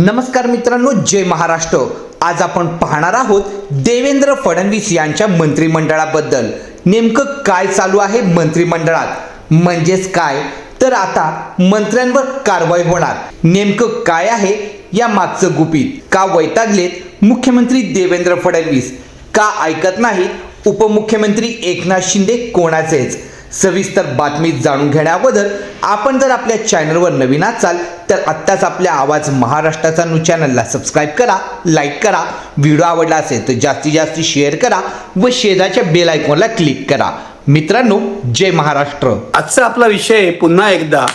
नमस्कार मित्रांनो जय महाराष्ट्र. आज आपण पाहणार आहोत देवेंद्र फडणवीस यांच्या मंत्रिमंडळाबद्दल. नेमकं काय चालू आहे मंत्रिमंडळात? म्हणजेच काय? तर आता मंत्र्यांवर कारवाई होणार. नेमकं काय आहे या मागचं गुपित? का वैतागलेत मुख्यमंत्री देवेंद्र फडणवीस? का ऐकत नाहीत उपमुख्यमंत्री एकनाथ शिंदे कोणाचेच? सविस्तर बातमी जाणून घेण्या अगोदर आपण जर आपल्या चॅनलवर नवीन असाल तर आत्ताच आपल्या आवाज महाराष्ट्राचा न्यू चॅनलला सबस्क्राईब करा लाईक करा व्हिडिओ आवडला असेल तर जास्तीत जास्त शेअर करा व शेजारच्या बेल आयकॉनला क्लिक करा. मित्रांनो जय महाराष्ट्र. आजचा आपला विषय पुन्हा एकदा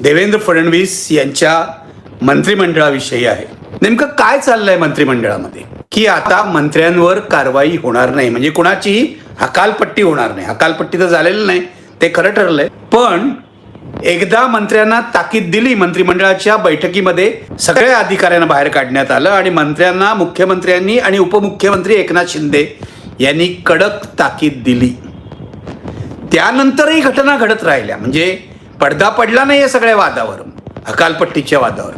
देवेंद्र फडणवीस यांच्या मंत्रिमंडळाविषयी आहे. नेमकं काय चाललंय मंत्रिमंडळामध्ये? की आता मंत्र्यांवर कारवाई होणार नाही. म्हणजे कुणाचीही हकालपट्टी होणार नाही. हकालपट्टी तर झालेलं नाही ते खरं ठरलंय. पण एकदा मंत्र्यांना ताकीद दिली मंत्रिमंडळाच्या बैठकीमध्ये सगळ्या अधिकाऱ्यांना बाहेर काढण्यात आलं आणि मंत्र्यांना मुख्यमंत्र्यांनी आणि उपमुख्यमंत्री एकनाथ शिंदे यांनी कडक ताकीद दिली. त्यानंतरही घटना घडत राहिल्या. म्हणजे पडदा पडला नाही या सगळ्या वादावर हकालपट्टीच्या वादावर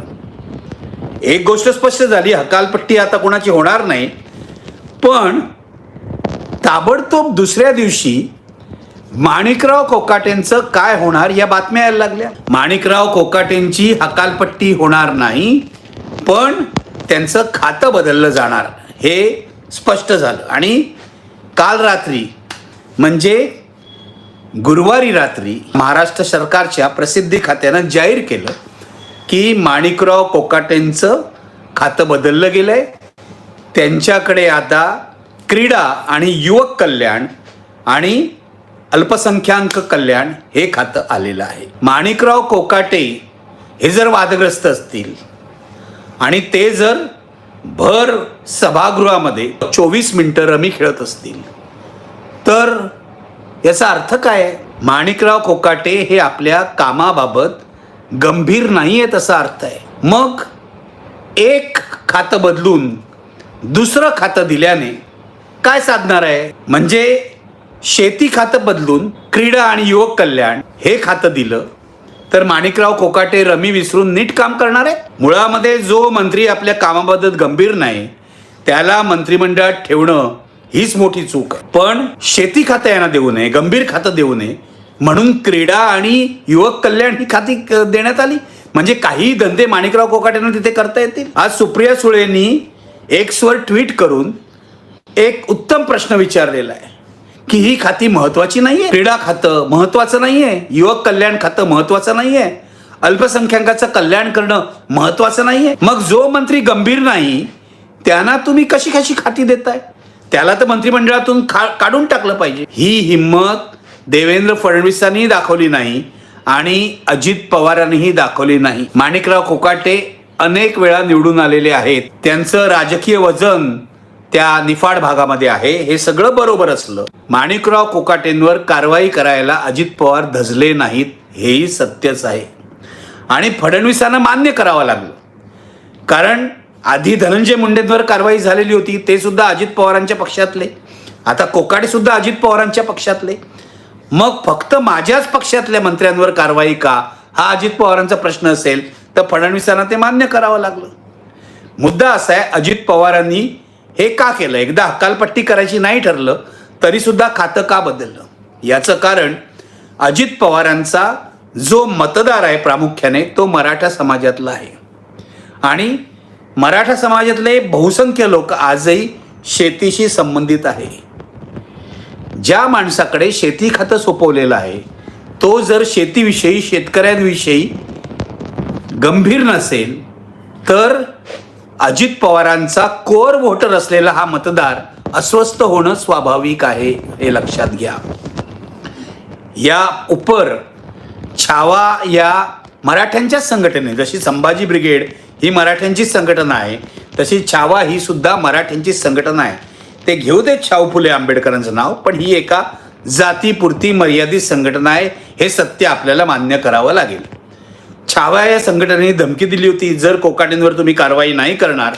एक गोष्ट स्पष्ट झाली हकालपट्टी आता कोणाची होणार नाही. पण ताबडतोब दुसऱ्या दिवशी माणिकराव कोकाटेंचं काय होणार या बातम्या यायला लागल्या. माणिकराव कोकाटेंची हकालपट्टी होणार नाही पण त्यांचं खातं बदललं जाणार. हे स्पष्ट झालं. आणि काल रात्री म्हणजे गुरुवारी रात्री महाराष्ट्र सरकारच्या प्रसिद्धी खात्यानं जाहीर केलं की माणिकराव कोकाटेंचं खातं बदललं गेलं आहे त्यांच्याकडे आता क्रीडा आणि युवक कल्याण आणि अल्पसंख्याक कल्याण हे खातं आलेलं आहे. माणिकराव कोकाटे हे जर वादग्रस्त असतील आणि ते जर भर सभागृहामध्ये चोवीस मिनटं रमी खेळत असतील तर याचा अर्थ काय? माणिकराव कोकाटे हे आपल्या कामाबाबत गंभीर नाही आहे तसा अर्थ आहे. मग एक खातं बदलून दुसरं खातं दिल्याने काय साधणार आहे? म्हणजे शेती खातं बदलून क्रीडा आणि युवक कल्याण हे खातं दिलं तर माणिकराव कोकाटे रमी विसरून नीट काम करणार आहे मुळामध्ये जो मंत्री आपल्या कामाबद्दल गंभीर नाही त्याला मंत्रिमंडळात ठेवणं हीच मोठी चूक आहे. पण शेती खातं यांना देऊ नये गंभीर खातं देऊ नये. म्हणून क्रीडा आणि युवक कल्याण ही खाती देण्यात आली. म्हणजे काही धंदे माणिकराव कोकाटेंना तिथे करता येतील. आज सुप्रिया सुळेंनी एक्सवर ट्विट करून एक उत्तम प्रश्न विचारलेला आहे की ही खाती महत्वाची नाहीये? क्रीडा खातं महत्वाचं नाहीये? युवक कल्याण खातं महत्वाचं नाहीये? अल्पसंख्याकाचं कल्याण करणं महत्वाचं नाहीये? मग जो मंत्री गंभीर नाही त्यांना तुम्ही कशी कशी खाती देताय? त्याला तर मंत्रिमंडळातून खा काढून टाकलं पाहिजे. ही हिंमत देवेंद्र फडणवीसांनी दाखवली नाही आणि अजित पवारांनीही दाखवली नाही. माणिकराव कोकाटे अनेक वेळा निवडून आलेले आहेत. त्यांचं राजकीय वजन त्या निफाड भागामध्ये आहे. हे सगळं बरोबर असलं माणिकराव कोकाटेंवर कारवाई करायला अजित पवार धजले नाहीत हेही सत्यच आहे. आणि फडणवीसांना मान्य करावं लागलं. कारण आधी धनंजय मुंडेंवर कारवाई झालेली होती ते सुद्धा अजित पवारांच्या पक्षातले. आता कोकाटे सुद्धा अजित पवारांच्या पक्षातले. मग फक्त माझ्याच पक्षातल्या मंत्र्यांवर कारवाई का? हा अजित पवारांचा प्रश्न असेल तर फडणवीसांना ते मान्य करावं लागलं. मुद्दा असा आहे अजित पवारांनी हे का केलं? एकदा हकालपट्टी करायची नाही ठरलं तरी सुद्धा खातं का बदललं? याचं कारण अजित पवारांचा जो मतदार आहे प्रामुख्याने तो मराठा समाजातला आहे. आणि मराठा समाजातले बहुसंख्य लोक आजही शेतीशी संबंधित आहे. ज्या माणसाकडे शेती खातं सोपवलेलं आहे तो जर शेतीविषयी शेतकऱ्यांविषयी गंभीर नसेल तर अजित पवारांचा कोर व्होटर असलेला हा मतदार अस्वस्थ होणं स्वाभाविक आहे हे लक्षात घ्या. या उपर छावा या मराठ्यांच्याच संघटने जशी संभाजी ब्रिगेड ही मराठ्यांचीच संघटना आहे तशी छावा ही सुद्धा मराठ्यांचीच संघटना आहे. ते घेऊ देत छाव फुले आंबेडकरांचं नाव पण ही एका जातीपुरती मर्यादित संघटना आहे हे सत्य आपल्याला मान्य करावं लागेल. छावा या संघटनेने धमकी दिली होती जर कोकाटेंवर तुम्ही कारवाई नाही करणार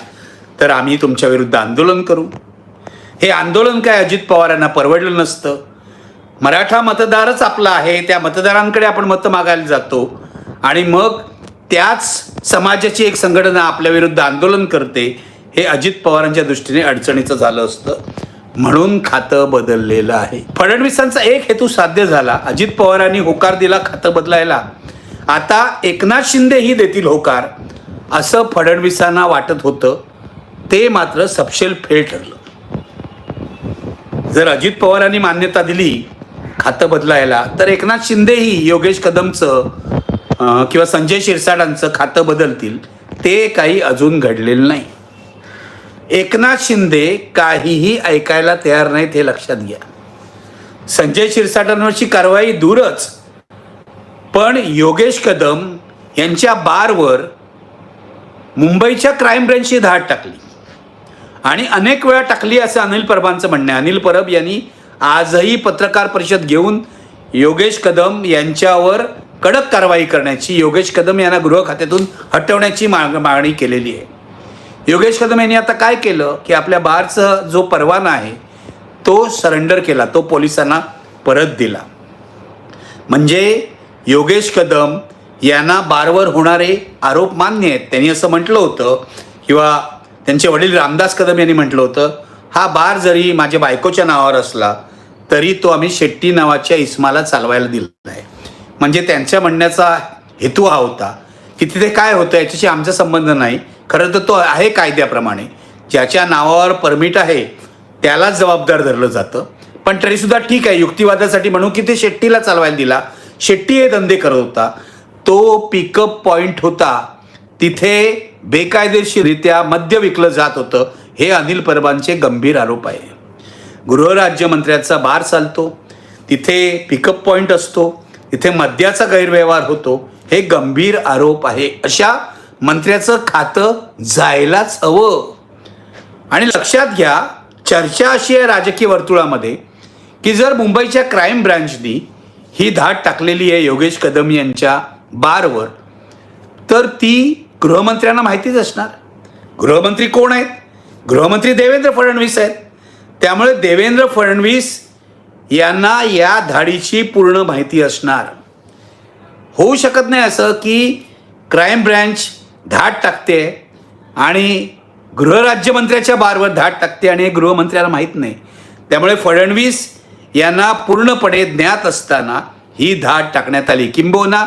तर आम्ही तुमच्या विरुद्ध आंदोलन करू. हे आंदोलन काय अजित पवारांना परवडलं नसतं. मराठा मतदारच आपला आहे त्या मतदारांकडे आपण मतं मागायला जातो. आणि मग त्याच समाजाची एक संघटना आपल्या विरुद्ध आंदोलन करते हे अजित पवारांच्या दृष्टीने अडचणीचं झालं असतं. म्हणून खातं बदललेलं आहे. फडणवीसांचा एक हेतू साध्य झाला. अजित पवारांनी होकार दिला खातं बदलायला. आता एकनाथ शिंदेही देतील होकार असं फडणवीसांना वाटत होतं. ते मात्र सपशेल फेल ठरलं. जर अजित पवारांनी मान्यता दिली खातं बदलायला तर एकनाथ शिंदेही योगेश कदमचं किंवा संजय शिरसाटांचं खातं बदलतील. ते काही अजून घडलेलं नाही. एकनाथ शिंदे काहीही ऐकायला तयार नाहीत हे लक्षात घ्या. संजय शिरसाटांवरची कारवाई दूरच. पण योगेश कदम यांच्या बारवर मुंबईच्या क्राईम ब्रँचची धाड टाकली. आणि अनेक वेळा टाकली असं अनिल परबांचं म्हणणं आहे. अनिल परब यांनी आजही पत्रकार परिषद घेऊन योगेश कदम यांच्यावर कडक कारवाई करण्याची योगेश कदम यांना गृह खात्यातून हटवण्याची माग मागणी केलेली आहे. योगेश कदम यांनी आता काय केलं की आपल्या बारचा जो परवाना आहे तो सरेंडर केला तो पोलिसांना परत दिला. म्हणजे योगेश कदम यांना बारवर होणारे आरोप मान्य आहेत. त्यांनी असं म्हटलं होतं किंवा त्यांचे वडील रामदास कदम यांनी म्हटलं होतं हा बार जरी माझ्या बायकोच्या नावावर असला तरी तो आम्ही शेट्टी नावाच्या इस्माला चालवायला दिलेला आहे. म्हणजे त्यांच्या म्हणण्याचा हेतू हा होता की तिथे काय होतं याच्याशी आमचा संबंध नाही. खरं तर तो आहे कायद्याप्रमाणे. ज्याच्या नावावर परमिट आहे त्यालाच जबाबदार धरलं जातं. पण तरीसुद्धा ठीक आहे युक्तिवादासाठी म्हणू की ते शेट्टीला चालवायला दिला. शेट्टी हे धंदे करत होता. तो पिकअप पॉइंट होता. तिथे बेकायदेशीररित्या मद्य विकलं जात होतं. हे अनिल परबांचे गंभीर आरोप आहे. गृहराज्यमंत्र्याचा बार चालतो. तिथे पिकअप पॉईंट असतो. तिथे मद्याचा गैरव्यवहार होतो. हे गंभीर आरोप आहे. अशा मंत्र्याचं खातं जायलाच हवं. आणि लक्षात घ्या चर्चा अशी आहे राजकीय वर्तुळामध्ये की जर मुंबईच्या क्राईम ब्रँचनी ही धाड टाकलेली आहे योगेश कदम यांच्या बारवर. तर ती गृहमंत्र्यांना माहितीच असणार. गृहमंत्री कोण आहेत? गृहमंत्री देवेंद्र फडणवीस आहेत. त्यामुळे देवेंद्र फडणवीस यांना या धाडीची पूर्ण माहिती असणार. होऊ शकत नाही असं की क्राईम ब्रँच धाड टाकते आणि गृहराज्यमंत्र्याच्या बारवर धाड टाकते आणि हे गृहमंत्र्याला माहीत नाही. त्यामुळे फडणवीस यांना पूर्णपणे ज्ञात असताना ही धाड टाकण्यात आली. किंबहुना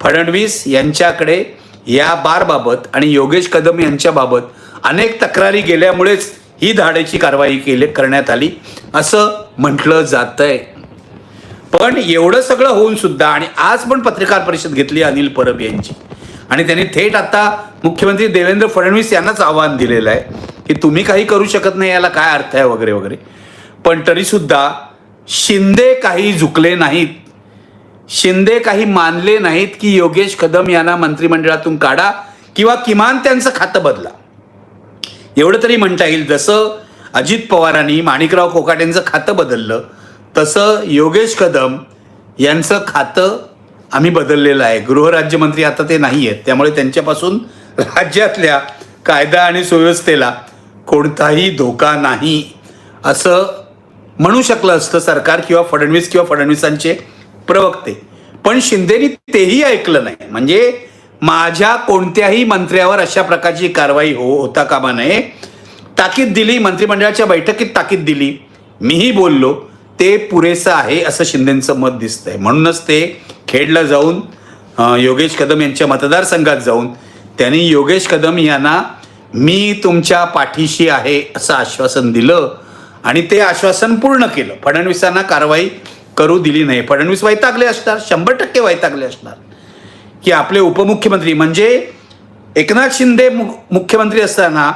फडणवीस यांच्याकडे या बारबाबत आणि योगेश कदम यांच्याबाबत अनेक तक्रारी गेल्यामुळेच ही धाडेची कारवाई केली करण्यात आली. असं म्हटलं जातंय. पण एवढं सगळं होऊन सुद्धा आणि आज पण पत्रकार परिषद घेतली अनिल परब यांची. आणि त्यांनी थेट आता मुख्यमंत्री देवेंद्र फडणवीस यांनाच आव्हान दिलेलं आहे की तुम्ही काही करू शकत नाही याला काय अर्थ आहे वगैरे वगैरे. पण तरीसुद्धा शिंदे काही झुकले नाहीत. शिंदे काही मानले नाहीत की योगेश कदम यांना मंत्रिमंडळातून काढा किंवा किमान त्यांचं खातं बदला. एवढं तरी म्हणता येईल. जसं अजित पवारांनी माणिकराव कोकाटेंचं खातं बदललं तसं योगेश कदम यांचं खातं आम्ही बदललेलं आहे. गृहराज्यमंत्री आता ते नाही आहेत त्यामुळे त्यांच्यापासून राज्यातल्या कायदा आणि सुव्यवस्थेला कोणताही धोका नाही. असं म्हणू शकलं असतं सरकार किंवा फडणवीस किंवा फडणवीसांचे प्रवक्ते. पण शिंदेनी तेही ऐकलं नाही. म्हणजे माझ्या कोणत्याही मंत्र्यावर अशा प्रकारची कारवाई हो होता कामा नये. ताकीद दिली मंत्रिमंडळाच्या बैठकीत ताकीद दिली. मीही बोललो ते पुरेसं आहे असं शिंदेचं मत दिसतंय. म्हणूनच ते खेडला जाऊन योगेश कदम यांच्या मतदारसंघात जाऊन त्यांनी योगेश कदम यांना मी तुमच्या पाठीशी आहे असं आश्वासन दिलं. आणि ते आश्वासन पूर्ण केलं. फडणवीसांना कारवाई करू दिली नाही. फडणवीस वैतागले असणार शंभर टक्के वैतागले असणार. की आपले उपमुख्यमंत्री म्हणजे एकनाथ शिंदे मुख्यमंत्री असताना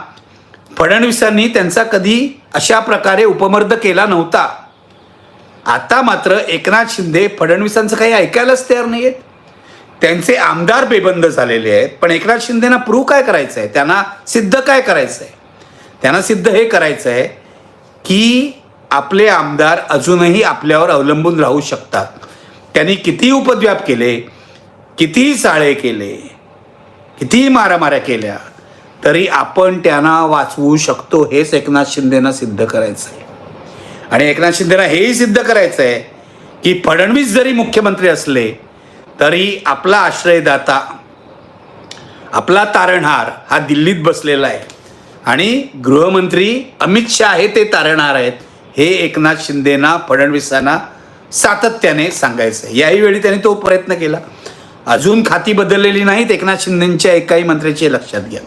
फडणवीसांनी त्यांचा कधी अशा प्रकारे उपमर्द केला नव्हता. आता मात्र एकनाथ शिंदे फडणवीसांचं काही ऐकायलाच तयार नाही आहेत त्यांचे आमदार बेबंद झालेले आहेत पण एकनाथ शिंदेना प्रूव्ह काय करायचं आहे त्यांना सिद्ध काय करायचं आहे त्यांना सिद्ध हे करायचं आहे की आपले आमदार अजूनही आपल्यावर अवलंबून राहू शकतात. त्यांनी किती उपद्व्याप केले कितीही चाळे केले कितीही मारामाऱ्या केल्या तरी आपण त्यांना वाचवू शकतो हेच एकनाथ शिंदेना सिद्ध करायचं आहे आणि एकनाथ शिंदेना हेही सिद्ध करायचं आहे की फडणवीस जरी मुख्यमंत्री असले तरी आपला आश्रयदाता आपला तारणहार हा दिल्लीत बसलेला आहे. आणि गृहमंत्री अमित शाह हे ते तारणार आहेत. हे एकनाथ शिंदेना फडणवीसांना सातत्याने सांगायचं आहे. याही वेळी त्यांनी तो प्रयत्न केला. अजून खाती बदललेली नाहीत. एकनाथ शिंदेच्या एकाही मंत्र्याची लक्षात घ्या.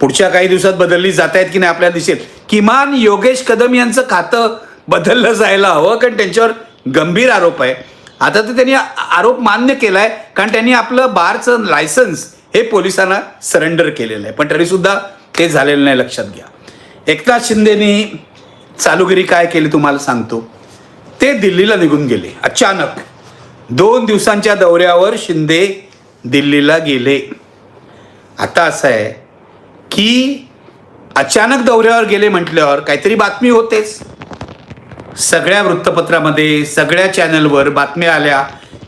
पुढच्या काही दिवसात बदलली जात आहेत की नाही आपल्याला दिसेल. किमान योगेश कदम यांचं खातं बदललं जायला हवं कारण त्यांच्यावर गंभीर आरोप आहे. आता तर त्यांनी आरोप मान्य केला आहे कारण त्यांनी आपलं बारचं लायसन्स हे पोलिसांना सरेंडर केलेलं आहे. पण तरीसुद्धा ते झालेलं नाही लक्षात घ्या. एकनाथ शिंदेनी चालूगिरी काय केली तुम्हाला सांगतो. ते दिल्लीला निघून गेले अचानक. दोन दिवसांच्या दौऱ्यावर शिंदे दिल्लीला गेले. आता असं आहे की अचानक दौऱ्यावर गेले म्हटल्यावर काहीतरी बातमी होतेच. सगळ्या वृत्तपत्रामध्ये सगळ्या चॅनलवर बातम्या आल्या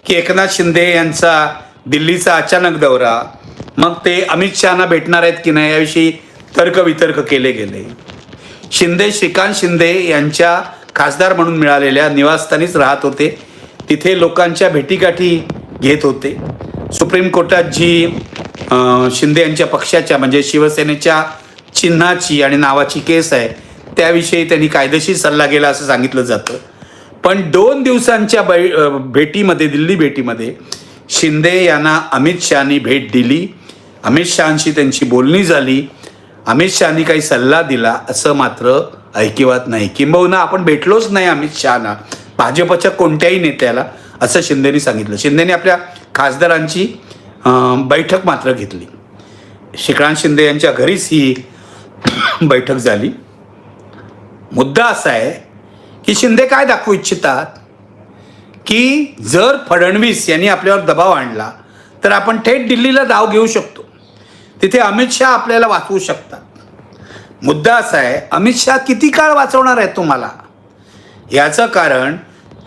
की एकनाथ शिंदे यांचा दिल्लीचा अचानक दौरा. मग ते अमित शहाना भेटणार आहेत की नाही याविषयी तर्कवितर्क केले गेले. शिंदे श्रीकांत शिंदे यांच्या खासदार म्हणून मिळालेल्या निवासस्थानीच राहत होते. तिथे लोकांच्या भेटीगाठी घेत होते. सुप्रीम कोर्टात जी शिंदे यांच्या पक्षाच्या म्हणजे शिवसेनेच्या चिन्हाची आणि नावाची केस आहे त्याविषयी त्यांनी कायदेशीर सल्ला गेला असं सांगितलं जातं. पण दोन दिवसांच्या बै भेटीमध्ये दिल्ली भेटीमध्ये शिंदे यांना अमित शहानी भेट दिली. अमित शहाशी त्यांची बोलणी झाली. अमित शहानी काही सल्ला दिला असं मात्र ऐकिवात नाही. किंबहुना आपण भेटलोच नाही अमित शहाना. भाजपच्या कोणत्याही नेत्याला असं शिंदेनी सांगितलं. शिंदेने आपल्या खासदारांची बैठक मात्र घेतली. श्रीकांत शिंदे यांच्या घरीच ही बैठक झाली. मुद्दा असा आहे की शिंदे काय दाखवू इच्छितात? की जर फडणवीस यांनी आपल्यावर दबाव आणला तर आपण थेट दिल्लीला धाव घेऊ शकतो. तिथे अमित शहा आपल्याला वाचवू शकतात. मुद्दा असा आहे अमित शहा किती काळ वाचवणार आहे तुम्हाला? याचं कारण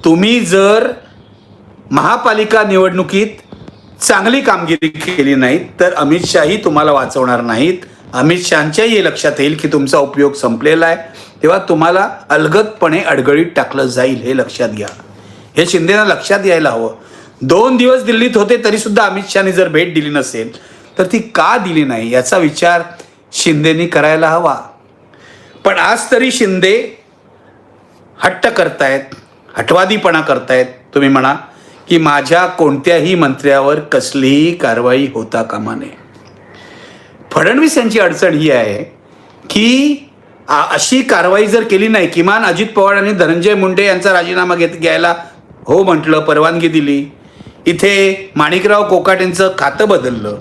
तुम्ही जर महापालिका निवडणुकीत चांगली कामगिरी केली नाही तर अमित शहाही तुम्हाला वाचवणार नाहीत. अमित शहाच्याही हे लक्षात येईल की तुमचा उपयोग संपलेला आहे. तेव्हा तुम्हाला अलगदपणे अडगळीत टाकलं जाईल हे लक्षात घ्या. हे शिंदेना लक्षात यायला हवं. दोन दिवस दिल्लीत होते तरीसुद्धा अमित शहानी जर भेट दिली नसेल तर ती का दिली नाही? याचा विचार शिंदेनी करायला हवा. पण आज तरी शिंदे हट्ट करतायत हटवादीपणा करतायत. तुम्ही म्हणा की माझ्या कोणत्याही मंत्र्यावर कसलीही कारवाई होता कामा नये. फडणवीस यांची अडचण ही आहे की अशी कारवाई जर केली नाही किमान अजित पवार आणि धनंजय मुंडे यांचा राजीनामा घेत घ्यायला हो म्हटलं परवानगी दिली. इथे माणिकराव कोकाटेंचं खातं बदललं.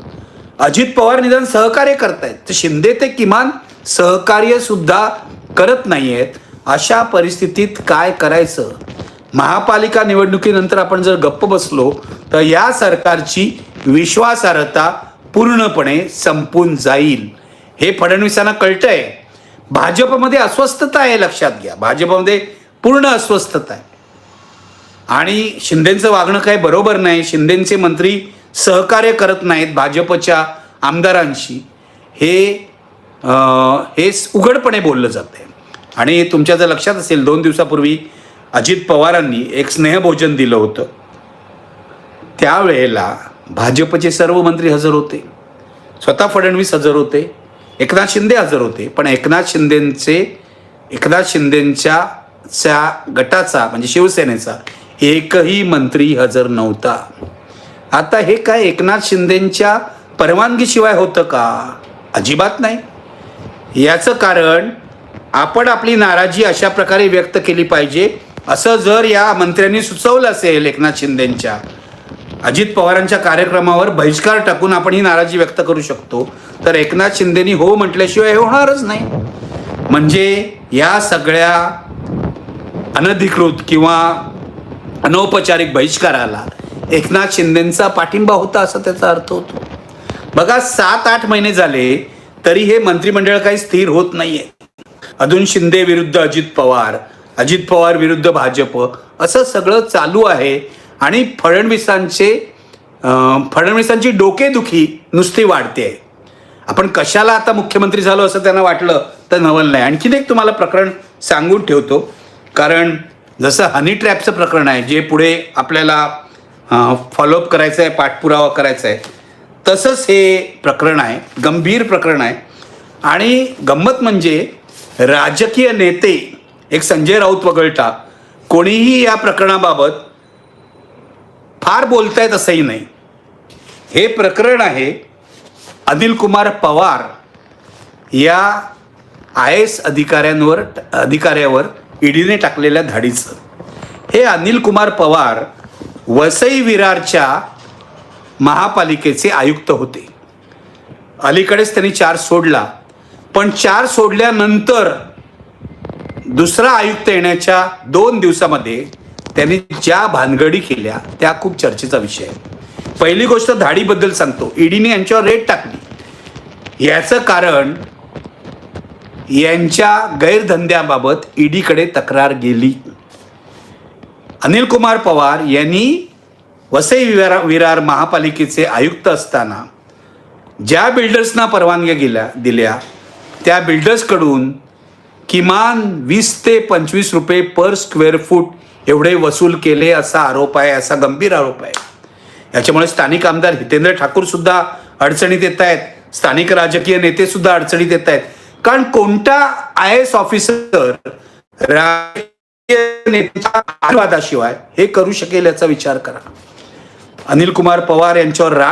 अजित पवार निदान सहकार्य करतायत. तर शिंदे ते किमान सहकार्य सुद्धा करत नाहीयेत. अशा परिस्थितीत काय करायचं? महापालिका निवडणुकीनंतर आपण जर गप्प बसलो तर या सरकारची विश्वासार्हता पूर्णपणे संपून जाईल. हे फडणवीसांना कळतंय. भाजपमध्ये अस्वस्थता आहे लक्षात घ्या. भाजपमध्ये पूर्ण अस्वस्थता आहे. आणि शिंदेचं वागणं काही बरोबर नाही. शिंदेचे मंत्री सहकार्य करत नाहीत भाजपच्या आमदारांशी हे हे उघडपणे बोललं जातं आहे. आणि तुमच्या जर लक्षात असेल दोन दिवसापूर्वी अजित पवारांनी एक स्नेहभोजन दिलं होतं. त्यावेळेला भाजपचे सर्व मंत्री हजर होते. स्वतः फडणवीस हजर होते एकनाथ शिंदे हजर होते. पण एकनाथ शिंदेंचे एकनाथ शिंदेंच्या च्या गटाचा म्हणजे शिवसेनेचा एकही मंत्री हजर नव्हता. आता हे काय एकनाथ शिंदेंच्या परवानगीशिवाय होतं का? अजिबात नाही. याचं कारण आपण आपली नाराजी अशा प्रकारे व्यक्त केली पाहिजे असं जर या मंत्र्यांनी सुचवलं असेल एकनाथ शिंदेंच्या. अजित पवारांच्या कार्यक्रमावर बहिष्कार टाकून आपण ही नाराजी व्यक्त करू शकतो. तर एकनाथ शिंदेनी हो म्हटल्याशिवाय हे होणारच नाही. म्हणजे या सगळ्या अनधिकृत किंवा अनौपचारिक बहिष्काराला एकनाथ शिंदेचा पाठिंबा होता असा त्याचा अर्थ होतो. बघा सात आठ महिने झाले तरी हे मंत्रिमंडळ काही स्थिर होत नाहीये. अजून शिंदे विरुद्ध अजित पवार अजित पवार विरुद्ध भाजप असं सगळं चालू आहे. आणि फडणवीसांचे फडणवीसांची डोकेदुखी नुसती वाढते आहे. आपण कशाला आता मुख्यमंत्री झालो असं त्यांना वाटलं तर नवल नाही. आणखीन एक तुम्हाला प्रकरण सांगून ठेवतो. कारण जसं हनी ट्रॅपचं प्रकरण आहे जे पुढे आपल्याला फॉलोअप करायचं आहे पाठपुरावा करायचा आहे तसंच हे प्रकरण आहे गंभीर प्रकरण आहे. आणि गंमत म्हणजे राजकीय नेते एक संजय राऊत वगळता कोणीही या प्रकरणाबाबत फार बोलतायत असंही नाही. हे प्रकरण आहे अनिल कुमार पवार या आय एस अधिकाऱ्यांवर अधिकाऱ्यावर ईडीने टाकलेल्या धाडीचं. हे अनिल कुमार पवार वसई विरारच्या महापालिकेचे आयुक्त होते. अलीकडेच त्यांनी चार सोडला. पण चार सोडल्यानंतर दुसरा आयुक्त येण्याच्या दोन दिवसामध्ये त्यांनी ज्या भानगडी केल्या त्या खूप चर्चेचा विषय आहे. पहिली गोष्ट धाडीबद्दल सांगतो. ईडीने यांच्यावर रेट टाकली. याचं कारण यांच्या गैरधंद्याबाबत ईडीकडे तक्रार गेली. अनिल कुमार पवार यांनी वसई विरार विरार महापालिकेचे आयुक्त असताना ज्या बिल्डर्सना परवानग्या गेल्या दिल्या त्या बिल्डर्सकडून किमान वीस ते पंचवीस रुपये पर स्क्वेअर फूट एवढे वसूल केले असा आरोप आहे असा गंभीर आरोप आहे. याच्यामुळे स्थानिक आमदार हितेंद्र ठाकूर सुद्धा अडचणीत येत आहेत. स्थानिक राजकीय नेते सुद्धा अडचणीत येत आहेत. कारण कोणता आय एस ऑफिसर नेत्याच्या आशीर्वादाशिवाय हे करू शकेल याचा विचार करा. अनिल कुमार पवार यांच्यावर रा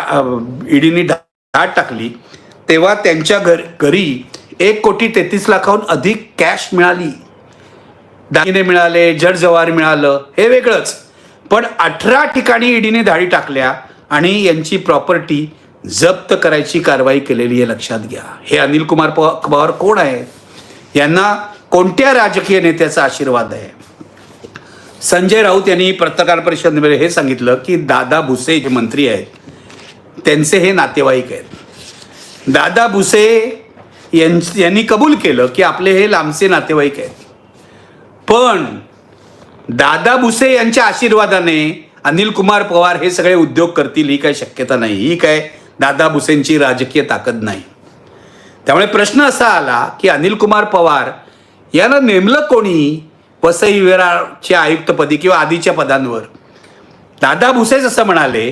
ईडीने धाड टाकली तेव्हा त्यांच्या घर घरी एक कोटी तेहतीस लाखाहून अधिक कॅश मिळाली. दागिने मिळाले जड जवार मिळालं हे वेगळंच. पण अठरा ठिकाणी ईडीने धाडी टाकल्या आणि यांची प्रॉपर्टी जप्त करायची कारवाई केलेली आहे लक्षात घ्या. हे अनिल कुमार पवार कोण आहे? यांना कोणत्या राजकीय नेत्याचा आशीर्वाद आहे? संजय राऊत यांनी पत्रकार परिषदेमध्ये हे सांगितलं की दादा भुसे जे मंत्री आहेत. त्यांचे हे नातेवाईक आहेत. दादा भुसे यां यांनी कबूल केलं की आपले हे लांबचे नातेवाईक आहेत. पण दादा भुसे यांच्या आशीर्वादाने अनिल कुमार पवार हे सगळे उद्योग करतील ही काय शक्यता नाही. ही काय दादा भुसेंची राजकीय ताकद नाही. त्यामुळे प्रश्न असा आला की अनिल कुमार पवार यांना नेमलं कोणी वसई विरारच्या आयुक्तपदी किंवा आधीच्या पदांवर. दादा भुसेच असं म्हणाले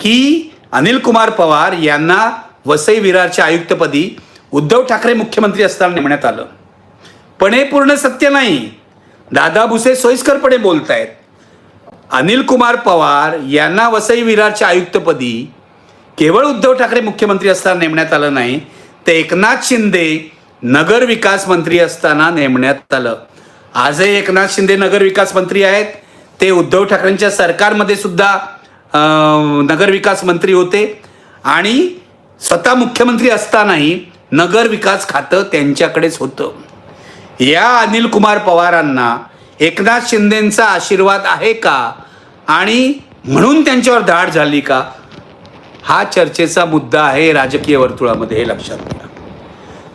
की अनिल कुमार पवार यांना वसई विरारच्या आयुक्तपदी उद्धव ठाकरे मुख्यमंत्री असताना नेमण्यात आलं. पण हे पूर्ण सत्य नाही. दादा भुसे सोयीस्करपणे बोलतायत. अनिल कुमार पवार यांना वसई विरारच्या आयुक्तपदी केवळ उद्धव ठाकरे मुख्यमंत्री असताना नेमण्यात आलं नाही ते एकनाथ शिंदे नगर विकास मंत्री असताना नेमण्यात आलं. आजही एकनाथ शिंदे नगर विकास मंत्री आहेत. ते उद्धव ठाकरेंच्या सरकारमध्ये सुद्धा नगरविकास मंत्री होते. आणि स्वतः मुख्यमंत्री असतानाही नगर विकास खातं त्यांच्याकडेच होतं. या अनिल कुमार पवारांना एकनाथ शिंदेंचा आशीर्वाद आहे का? आणि म्हणून त्यांच्यावर धाड झाली का? हा चर्चेचा मुद्दा आहे राजकीय वर्तुळामध्ये हे लक्षात घ्या.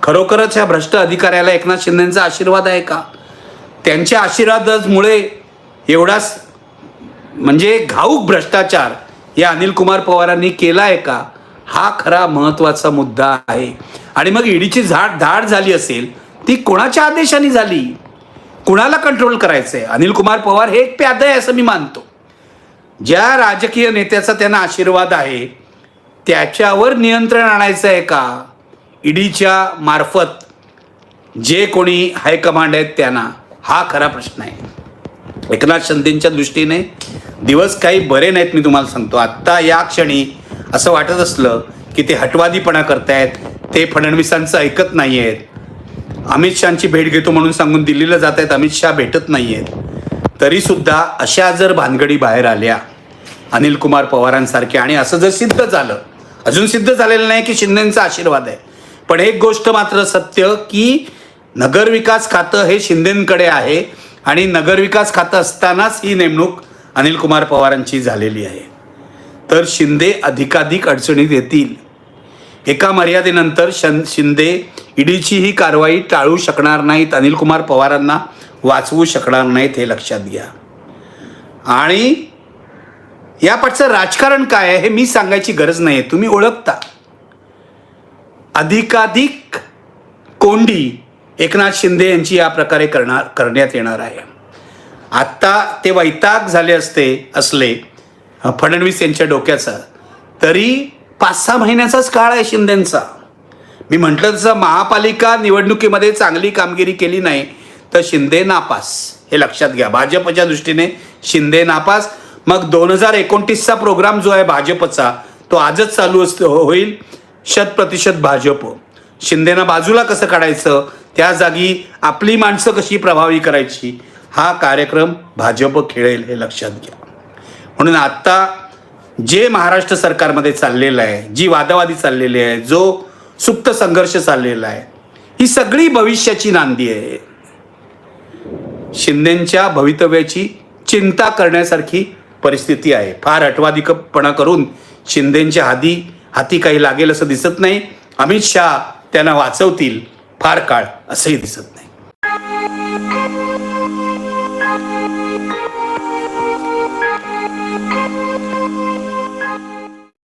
खरोखरच ह्या भ्रष्ट अधिकाऱ्याला एकनाथ शिंदेंचा आशीर्वाद आहे का? त्यांच्या आशीर्वादामुळे एवढाच म्हणजे घाऊक भ्रष्टाचार या अनिल कुमार पवारांनी केला आहे का? हा खरा महत्त्वाचा मुद्दा आहे. आणि मग ईडीची झाड धाड झाली असेल ती कोणाच्या आदेशाने झाली? कुणाला कंट्रोल करायचं आहे अनिल कुमार पवार हे एक प्याद आहे असं मी मानतो. ज्या राजकीय नेत्याचा त्यांना आशीर्वाद आहे त्याच्यावर नियंत्रण आणायचं आहे का? ईडीच्या मार्फत जे कोणी हायकमांड आहेत त्यांना. हा खरा प्रश्न आहे. एकनाथ शिंदेच्या दृष्टीने दिवस काही बरे नाहीत मी तुम्हाला सांगतो. आत्ता या क्षणी असं वाटत असलं की ते हटवादीपणा करतायत ते फडणवीसांचं ऐकत नाही आहेत अमित शहाची भेट घेतो म्हणून सांगून दिल्लीला जात आहेत अमित शहा भेटत नाही आहेत तरीसुद्धा अशा जर भानगडी बाहेर आल्या अनिल कुमार पवारांसारख्या आणि असं जर सिद्ध झालं अजून सिद्ध झालेलं नाही की शिंदेचा आशीर्वाद आहे. पण एक गोष्ट मात्र सत्य की नगरविकास खातं हे शिंदेंकडे आहे आणि नगरविकास खातं असतानाच ही नेमणूक अनिल कुमार पवारांची झालेली आहे. तर शिंदे अधिकाधिक अडचणीत येतील. एका मर्यादेनंतर शन शिंदे ईडीची ही कारवाई टाळू शकणार नाहीत अनिल कुमार पवारांना वाचवू शकणार नाहीत हे लक्षात घ्या. आणि यापाठचं राजकारण काय आहे हे मी सांगायची गरज नाही तुम्ही ओळखता. अधिकाधिक कोंडी एकनाथ शिंदे यांची या प्रकारे करणार करण्यात येणार आहे. आत्ता ते वैताग झाले असते असले फडणवीस यांच्या डोक्याचा तरी पाच सहा महिन्याचाच काळ आहे शिंदेंचा. मी म्हटलं तसं महापालिका निवडणुकीमध्ये चांगली कामगिरी केली नाही तर शिंदे नापास. हे लक्षात घ्या. भाजपच्या दृष्टीने शिंदे नापास. मग दोन हजार एकोणतीसचा प्रोग्राम जो आहे भाजपचा तो आजच चालू असतो होईल. शत प्रतिशत भाजप. शिंदेना बाजूला कसं काढायचं? त्या जागी आपली माणसं कशी प्रभावी करायची? हा कार्यक्रम भाजप खेळेल हे लक्षात घ्या. म्हणून आत्ता जे महाराष्ट्र सरकारमध्ये चाललेलं आहे जी वादावादी चाललेली आहे जो सुप्त संघर्ष चाललेला आहे ही सगळी भविष्याची नांदी आहे. शिंदेच्या भवितव्याची चिंता करण्यासारखी परिस्थिती आहे. फार अटवादिकपणा करून शिंदेच्या हाती हाती काही लागेल असं दिसत नाही. अमित शहा त्यांना वाचवतील. फार काळ असंही दिसत नाही.